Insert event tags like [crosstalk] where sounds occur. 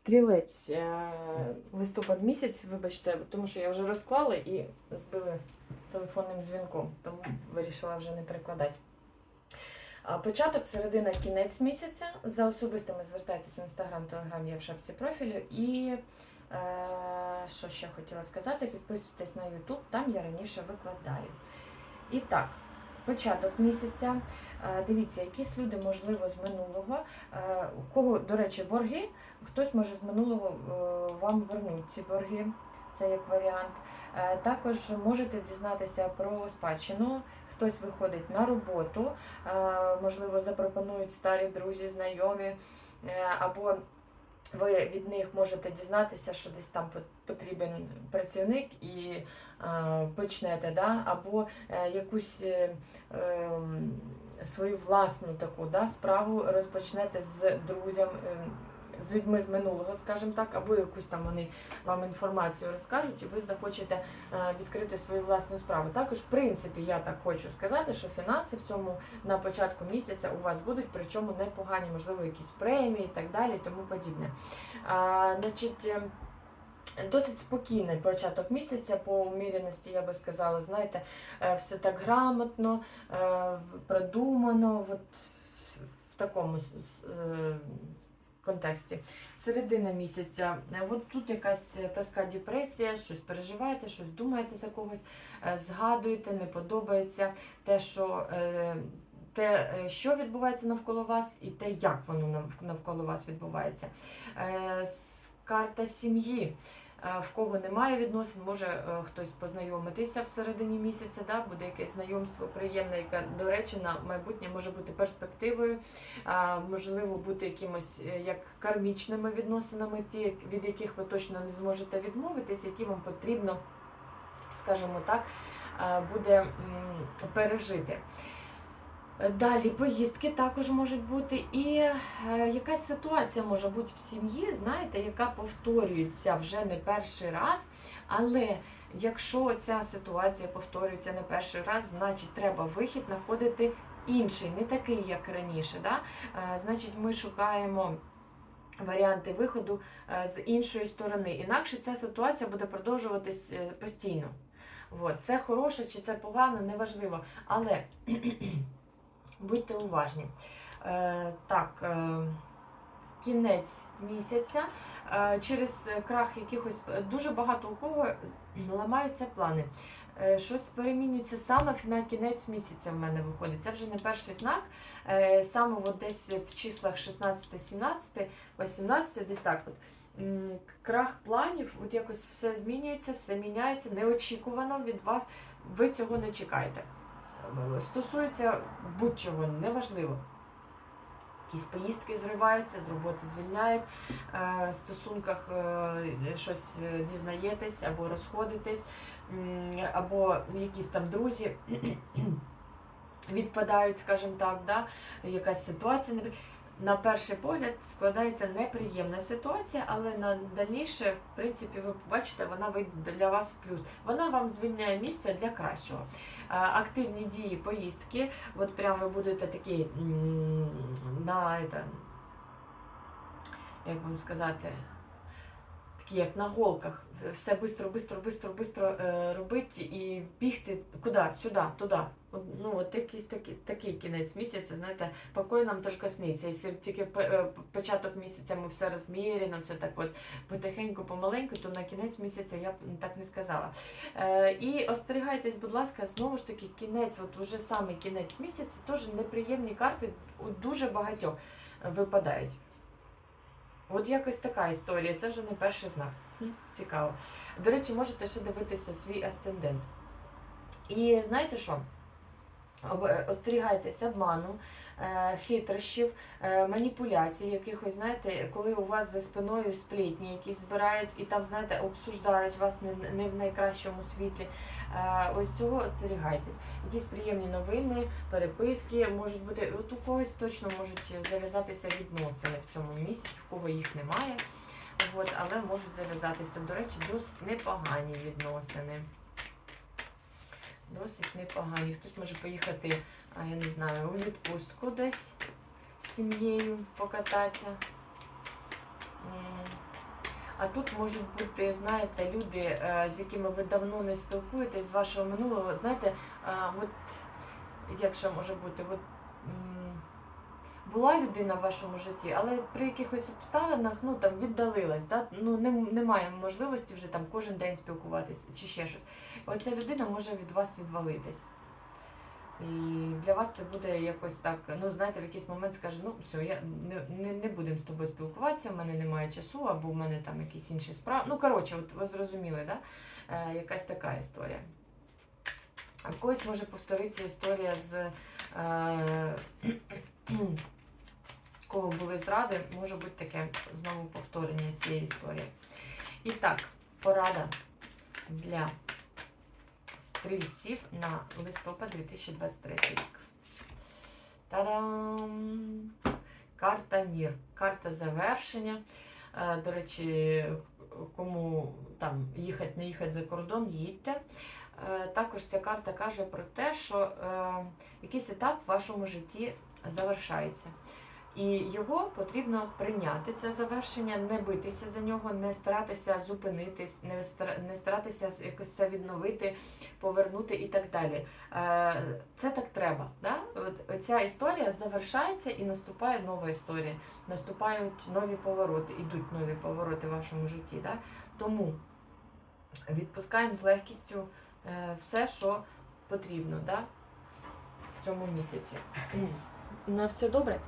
Стрілець е, листопад місяць, вибачте, тому що я вже розклала і збили телефонним дзвінком, тому вирішила вже не перекладати. Початок, середина, кінець місяця. За особистими звертайтеся в інстаграм, телеграм, є в шапці профілю. І е, що ще хотіла сказати, підписуйтесь на Ютуб, там я раніше викладаю. І так, початок місяця. Е, Дивіться, якісь люди, можливо, з минулого, е, у кого, до речі, борги, хтось може з минулого е, вам вернуть ці борги. Це як варіант. Е, Також можете дізнатися про спадщину. Хтось виходить на роботу, е, можливо, запропонують старі друзі, знайомі, е, або ви від них можете дізнатися, що десь там пот- потрібен працівник і е, почнете, да? або е, якусь е, ем, свою власну таку да, справу розпочнете з друзям, ем, з людьми з минулого, скажімо так, або якусь там вони вам інформацію розкажуть, і ви захочете е, відкрити свою власну справу. Також, в принципі, я так хочу сказати, що фінанси в цьому на початку місяця у вас будуть, причому непогані, можливо, якісь премії і так далі, і тому подібне. А, значить, е, Досить спокійний початок місяця по уміряності, я би сказала, знаєте, е, все так грамотно, е, продумано, от в такому контексті. Середина місяця, е, от тут якась тоска, депресія, щось переживаєте, щось думаєте за когось, е, згадуєте, не подобається те, що. е, Те, е, що відбувається навколо вас, і те, як воно навколо вас відбувається. Е, Карта сім'ї. Е, В кого немає відносин, може е, хтось познайомитися в середині місяця, да, буде якесь знайомство приємне, яке, до речі, на майбутнє може бути перспективою, можливо, бути якимось е, як кармічними відносинами, ті, від яких ви точно не зможете відмовитись, які вам потрібно, скажімо так, буде пережити. Е, Далі поїздки також можуть бути, і е, якась ситуація може бути в сім'ї, знаєте, яка повторюється вже не перший раз. Але якщо ця ситуація повторюється не перший раз, значить треба вихід знаходити інший, не такий, як раніше. Да? Е, Значить, ми шукаємо. Варіанти виходу з іншої сторони. Інакше ця ситуація буде продовжуватись постійно. От. Це хороше чи це погано, неважливо. Але будьте уважні. Е, так, е, кінець місяця. Е, через крах якихось дуже багато у кого ламаються плани. Щось перемінюється саме на кінець місяця в мене виходить. Це вже не перший знак. Саме от десь в числах 16, 17, 18, десь так. От. Крах планів, от якось все змінюється, все міняється, неочікувано від вас. Ви цього не чекаєте. Е, Стосується будь-чого, неважливо. Якісь поїздки зриваються, з роботи звільняють, е, в стосунках е, щось дізнаєтесь або розходитесь, або якісь там друзі [clears throat] відпадають, скажімо так, да? якась ситуація. На перший погляд складається неприємна ситуація, але на дальніше, в принципі, ви побачите, вона вийде для вас в плюс. Вона вам звільняє місце для кращого. Активні дії, поїздки, от прямо ви будете такі на як вам сказати, як на голках. Все бистро, бистро, бистро, бистро е, робити і бігти куди, сюди, туди. Ну, от якийсь такий, такий кінець місяця, знаєте, покой нам тільки сниться. Якщо тільки е, початок місяця ми все розміряно, все так от потихеньку, помаленьку, то на кінець місяця я б так не сказала. Е, і остерігайтесь, будь ласка, знову ж таки, кінець, от уже саме кінець місяця, теж неприємні карти у дуже багатьох випадають. От якось така історія, це вже не перший знак. Цікаво. До речі, можете ще дивитися свій асцендент. І знаєте що? Остерігайтеся обману, е, хитрощів, е, маніпуляцій, якихось, знаєте, коли у вас за спиною сплітні якісь збирають і там, знаєте, обсуждають вас не, в найкращому світлі. Е, Ось цього остерігайтесь. Якісь приємні новини, переписки можуть бути. От у когось точно можуть зав'язатися відносини в цьому місяці, в кого їх немає. От, але можуть зав'язатися. До речі, досить непогані відносини. Досить непогані. Хтось може поїхати, я не знаю, у відпустку десь з сім'єю покататися. А тут можуть бути, знаєте, люди, е, з якими ви давно не спілкуєтесь з вашого минулого. Знаєте, е, от як ще може бути, от, була людина в вашому житті, але при якихось обставинах ну, там, віддалилась, да? ну, не, немає можливості вже там кожен день спілкуватися чи ще щось. Оця людина може від вас відвалитись. І для вас це буде якось так, ну знаєте, в якийсь момент скаже, ну все, я не, не, не будемо з тобою спілкуватися, в мене немає часу, або в мене там якісь інші справи. Ну, коротше, от ви зрозуміли, да? Е, якась така історія. А в когось може повторитися історія з е, кого зради, може бути таке знову повторення цієї історії. І так, порада для стрільців на листопад 2023 рік. Та-дам! Карта Мір. Карта завершення. Е, До речі, кому там їхати, не їхати за кордон, їдьте. Е, Також ця карта каже про те, що е, якийсь етап в вашому житті завершається. І його потрібно прийняти, це завершення, не битися за нього, не старатися зупинитись, не стара- не старатися якось це відновити, повернути і так далі. Е, Це так треба. Да? Ця історія завершається і наступає нова історія. Наступають нові повороти, ідуть нові повороти в вашому житті. Да? Тому відпускаємо з легкістю е, все, що потрібно да? в цьому місяці. На все добре.